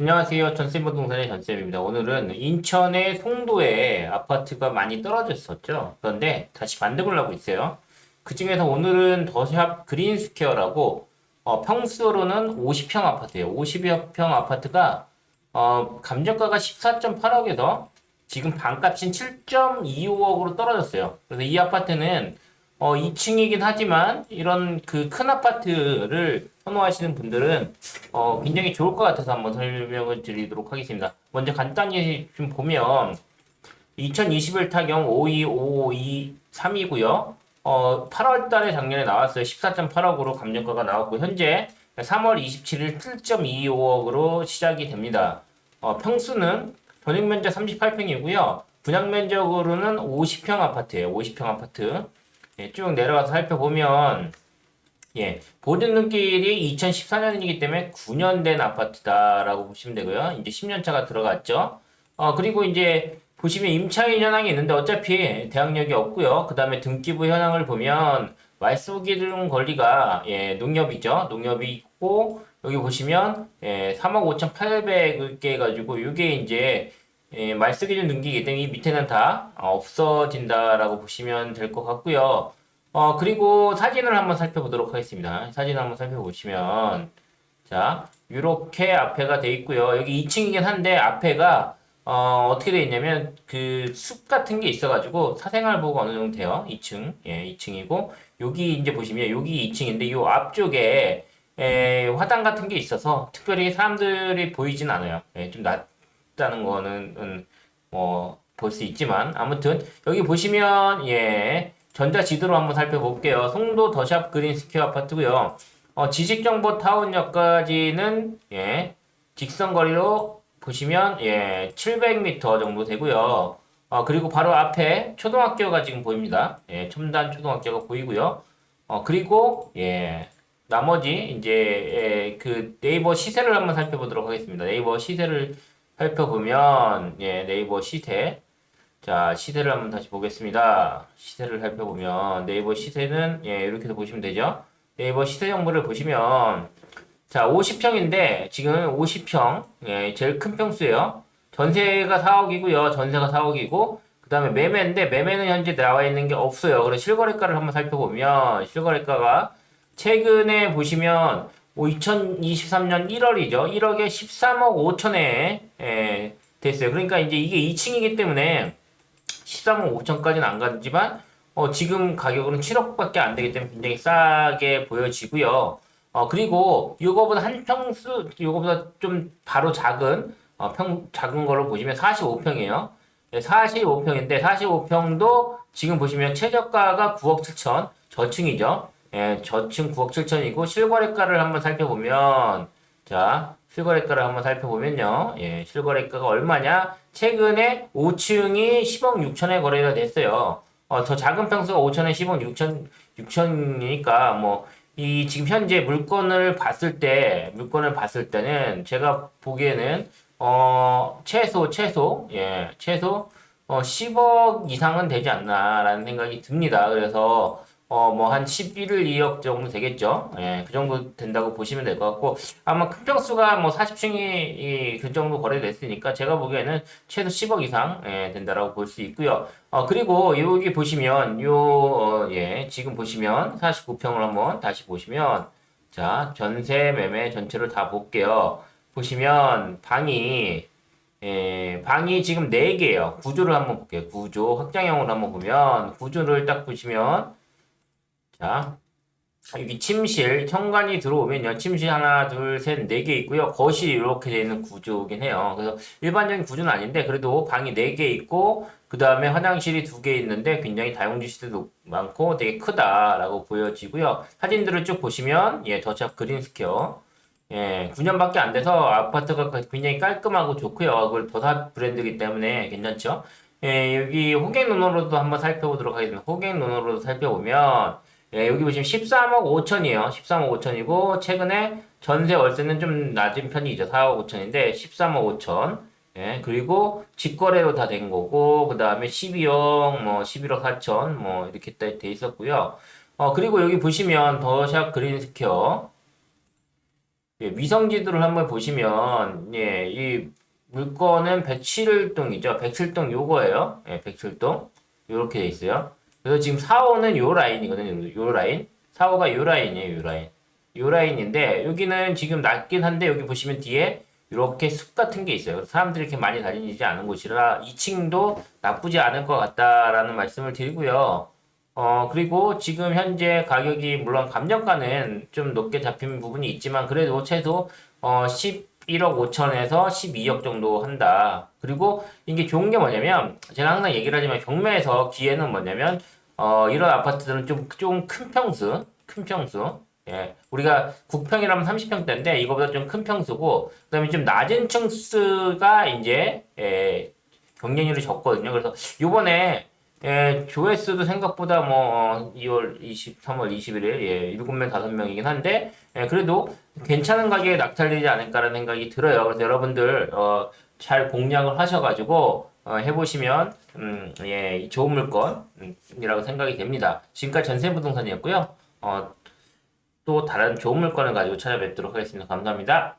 안녕하세요. 전세부동산의 전쌤입니다. 오늘은 인천의 송도에 아파트가 많이 떨어졌었죠. 그런데 다시 만들고 하고 있어요. 그 중에서 오늘은 더샵 그린스퀘어라고 어, 평수로는 50평 아파트예요. 50평 아파트가 어, 감정가가 14.8억에서 지금 반값인 7.25억으로 떨어졌어요. 그래서 이 아파트는 어, 2층이긴 하지만 이런 그 큰 아파트를 선호하시는 분들은 어, 굉장히 좋을 것 같아서 한번 설명을 드리도록 하겠습니다. 먼저 간단히 좀 보면 2021 타경 52553이고요. 어, 8월 달에 작년에 나왔어요. 14.8억으로 감정가가 나왔고 현재 3월 27일 7.25억으로 시작이 됩니다. 어, 평수는 전용 면적 38평이고요. 분양 면적으로는 50평 아파트예요. 50평 아파트. 예, 쭉 내려가서 살펴보면 예, 보증 등기일이 2014년이기 때문에 9년 된 아파트다라고 보시면 되고요. 이제 10년 차가 들어갔죠. 어, 그리고 이제 보시면 임차인 현황이 있는데 어차피 대항력이 없고요. 그 다음에 등기부 현황을 보면 말소기준 권리가 예, 농협이죠. 농협이 있고 여기 보시면 예, 3억 5,800개 가지고 이게 이제 예, 말소기준 등기이기 때문에 이 밑에는 다 어, 없어진다라고 보시면 될 것 같고요. 어, 그리고 사진을 한번 살펴보도록 하겠습니다. 사진을 한번 살펴보시면, 자, 이렇게 앞에가 돼 있고요. 여기 2층이긴 한데, 앞에가, 어, 어떻게 돼 있냐면, 그 숲 같은 게 있어가지고, 사생활 보호가 어느 정도 돼요. 2층. 예, 2층이고, 여기 이제 보시면, 여기 2층인데, 이 앞쪽에, 에, 화단 같은 게 있어서, 특별히 사람들이 보이진 않아요. 예, 좀 낮다는 거는, 음, 뭐, 볼 수 있지만, 아무튼, 여기 보시면, 예, 전자 지도로 한번 살펴볼게요. 송도 더샵 그린스퀘어 아파트고요. 어, 지식정보 타운역까지는 예, 직선거리로 보시면 예, 700m 정도 되고요. 어, 그리고 바로 앞에 초등학교가 지금 보입니다. 예, 첨단 초등학교가 보이고요. 어, 그리고 예, 나머지 이제 예, 그 네이버 시세를 한번 살펴보도록 하겠습니다. 네이버 시세를 살펴보면 예, 네이버 시세 자, 시세를 한번 다시 보겠습니다. 시세를 살펴보면 네이버 시세는 예, 이렇게 보시면 되죠. 네이버 시세 정보를 보시면 자, 50평인데 지금 50평 예, 제일 큰 평수예요. 전세가 4억이고요. 전세가 4억이고 그다음에 매매인데 매매는 현재 나와 있는 게 없어요. 그래서 실거래가를 한번 살펴보면 실거래가가 최근에 보시면 2023년 1월이죠. 1억에 13억 5천에 예, 됐어요. 그러니까 이제 이게 2층이기 때문에 13억 5천까지는 안 가지만 어, 지금 가격으로는 7억밖에 안 되기 때문에 굉장히 싸게 보여지고요. 어, 그리고 이거보다 한 평수, 이거보다 좀 바로 작은 어, 평 작은 걸로 보시면 45평이에요. 45평인데 45평도 지금 보시면 최저가가 9억 7천 저층이죠. 예, 저층 9억 7천이고 실거래가를 한번 살펴보면 자 실거래가를 한번 살펴보면요. 예, 실거래가가 얼마냐? 최근에 5층이 10억 6천에 거래가 됐어요. 어, 더 작은 평수가 5천에 10억 6천, 6천이니까, 뭐, 이, 지금 현재 물건을 봤을 때, 물건을 봤을 때는 제가 보기에는, 어, 최소, 최소, 예, 최소, 어, 10억 이상은 되지 않나라는 생각이 듭니다. 그래서, 어, 뭐, 한 11을 2억 정도 되겠죠. 예, 그 정도 된다고 보시면 될 것 같고, 아마 큰 평수가 뭐 40층이 그 정도 거래됐으니까 제가 보기에는 최소 10억 이상, 예, 된다라고 볼 수 있고요. 어, 그리고 여기 보시면, 요, 어, 예, 지금 보시면 49평을 한번 다시 보시면, 자, 전세 매매 전체를 다 볼게요. 보시면, 방이, 예, 방이 지금 4개예요. 구조를 한번 볼게요. 구조, 확장형으로 한번 보면, 구조를 딱 보시면, 자, 여기 침실, 현관이 들어오면요. 침실 하나, 둘, 셋, 네 개 있고요. 거실이 이렇게 되어 있는 구조긴 해요. 그래서 일반적인 구조는 아닌데, 그래도 방이 네 개 있고, 그 다음에 화장실이 두 개 있는데, 굉장히 다용도 시설도 많고, 되게 크다라고 보여지고요. 사진들을 쭉 보시면, 예, 더샵 그린스퀘어. 예, 9년밖에 안 돼서 아파트가 굉장히 깔끔하고 좋고요. 그걸 더샵 브랜드이기 때문에 괜찮죠? 예, 여기 호갱 논어로도 한번 살펴보도록 하겠습니다. 호갱 논어로도 살펴보면 예, 여기 보시면 13억 5천이에요. 13억 5천이고 최근에 전세 월세는 좀 낮은 편이죠. 4억 5천인데 13억 5천. 예, 그리고 직거래로 다 된 거고 그 다음에 12억 뭐 11억 4천 뭐 이렇게 돼, 돼 있었고요. 어, 그리고 여기 보시면 더샵 그린 스퀘어 예, 위성 지도를 한번 보시면 예, 이 물건은 107동이죠. 107동 요거예요. 예, 107동. 요렇게 돼 있어요. 그래서 지금 4호는 요 라인이거든요. 요 라인. 4호가 요 라인이에요. 요 라인. 요 라인인데 여기는 지금 낮긴 한데 여기 보시면 뒤에 이렇게 숲 같은 게 있어요. 사람들이 이렇게 많이 다니지 않은 곳이라 2층도 나쁘지 않을 것 같다라는 말씀을 드리고요. 어, 그리고 지금 현재 가격이 물론 감정가는 좀 높게 잡힌 부분이 있지만 그래도 최소 어, 11억 5천에서 12억 정도 한다. 그리고 이게 좋은 게 뭐냐면 제가 항상 얘기를 하지만 경매에서 기회는 뭐냐면 어, 이런 아파트들은 좀 좀 큰 평수, 큰 평수. 예. 우리가 9평이라면 30평대인데 이거보다 좀 큰 평수고 그다음에 좀 낮은 층수가 이제 예, 경쟁률이 적거든요. 그래서 요번에 예, 조회수도 생각보다 뭐 어, 2월 20, 3월 21일 예, 7명 5명이긴 한데 예, 그래도 괜찮은 가격에 낙찰되지 않을까라는 생각이 들어요. 그래서 여러분들 어, 잘 공략을 하셔가지고 어, 해보시면 음, 예, 좋은 물건이라고 음, 생각이 됩니다. 지금까지 전세부동산이었고요. 어, 또 다른 좋은 물건을 가지고 찾아뵙도록 하겠습니다. 감사합니다.